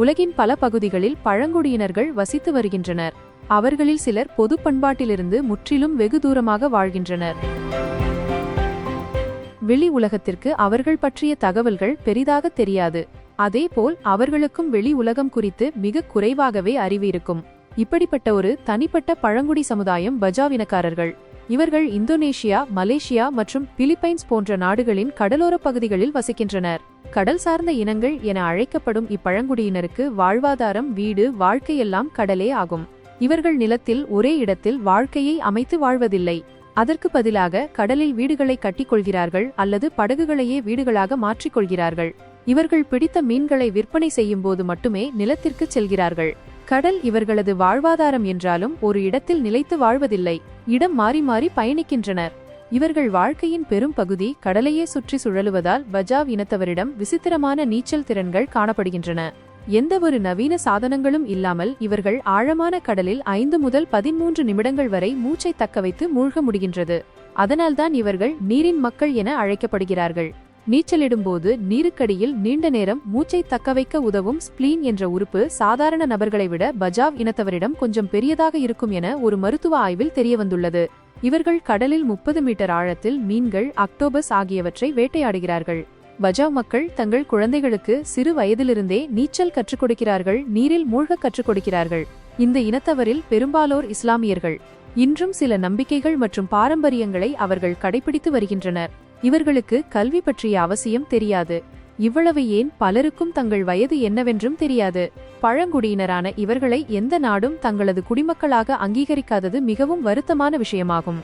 உலகின் பல பகுதிகளில் பழங்குடியினர்கள் வசித்து வருகின்றனர். அவர்களில் சிலர் பொது பண்பாட்டிலிருந்து முற்றிலும் வெகு தூரமாக வாழ்கின்றனர். வெளி உலகத்திற்கு அவர்கள் பற்றிய தகவல்கள் பெரிதாக தெரியாது. அதேபோல் அவர்களுக்கும் வெளி உலகம் குறித்து மிக குறைவாகவே அறிவு இருக்கும். இப்படிப்பட்ட ஒரு தனிப்பட்ட பழங்குடி சமுதாயம் பஜாவினக்காரர்கள். இவர்கள் இந்தோனேஷியா மலேசியா மற்றும் பிலிப்பைன்ஸ் போன்ற நாடுகளின் கடலோரப் பகுதிகளில் வசிக்கின்றனர். கடல் சார்ந்த இனங்கள் என அழைக்கப்படும் இப்பழங்குடியினருக்கு வாழ்வாதாரம் வீடு வாழ்க்கையெல்லாம் கடலே ஆகும். இவர்கள் நிலத்தில் ஒரே இடத்தில் வாழ்க்கையை அமைத்து வாழ்வதில்லை. அதற்கு பதிலாக கடலில் வீடுகளை கட்டிக்கொள்கிறார்கள் அல்லது படகுகளையே வீடுகளாக மாற்றிக்கொள்கிறார்கள். இவர்கள் பிடித்த மீன்களை விற்பனை செய்யும் போது மட்டுமே நிலத்திற்கு செல்கிறார்கள். கடல் இவர்களது வாழ்வாதாரம் என்றாலும் ஒரு இடத்தில் நிலைத்து வாழ்வதில்லை. இடம் மாறி மாறி பயணிக்கின்றனர். இவர்கள் வாழ்க்கையின் பெரும் பகுதி கடலையே சுற்றி சுழலுவதால் பஜாவ் இனத்தவரிடம் விசித்திரமான நீச்சல் திறன்கள் காணப்படுகின்றன. எந்தவொரு நவீன சாதனங்களும் இல்லாமல் இவர்கள் ஆழமான கடலில் ஐந்து முதல் பதிமூன்று நிமிடங்கள் வரை மூச்சை தக்கவைத்து மூழ்க முடிகின்றது. அதனால்தான் இவர்கள் நீரின் மக்கள் என அழைக்கப்படுகிறார்கள். நீச்சலிடும்போது நீருக்கடியில் நீண்ட நேரம் மூச்சை தக்கவைக்க உதவும் ஸ்ப்ளீன் என்ற உறுப்பு சாதாரண நபர்களை விட பஜாவ் இனத்தவரிடம் கொஞ்சம் பெரியதாக இருக்கும் என ஒரு மருத்துவ ஆய்வில் தெரியவந்துள்ளது. இவர்கள் கடலில் முப்பது மீட்டர் ஆழத்தில் மீன்கள் அக்டோபஸ் ஆகியவற்றை வேட்டையாடுகிறார்கள். பஜாவ் மக்கள் தங்கள் குழந்தைகளுக்கு சிறு வயதிலிருந்தே நீச்சல் கற்றுக் கொடுக்கிறார்கள் நீரில் மூழ்க கற்றுக் கொடுக்கிறார்கள். இந்த இனத்தவரில் பெரும்பாலோர் இஸ்லாமியர்கள். இன்றும் சில நம்பிக்கைகள் மற்றும் பாரம்பரியங்களை அவர்கள் கடைபிடித்து வருகின்றனர். இவர்களுக்கு கல்வி பற்றிய அவசியம் தெரியாது. இவ்வளவு ஏன் பலருக்கும் தங்கள் வயது என்னவென்றும் தெரியாது. பழங்குடியினரான இவர்களை எந்த நாடும் தங்களது குடிமக்களாக அங்கீகரிக்காதது மிகவும் வருத்தமான விஷயமாகும்.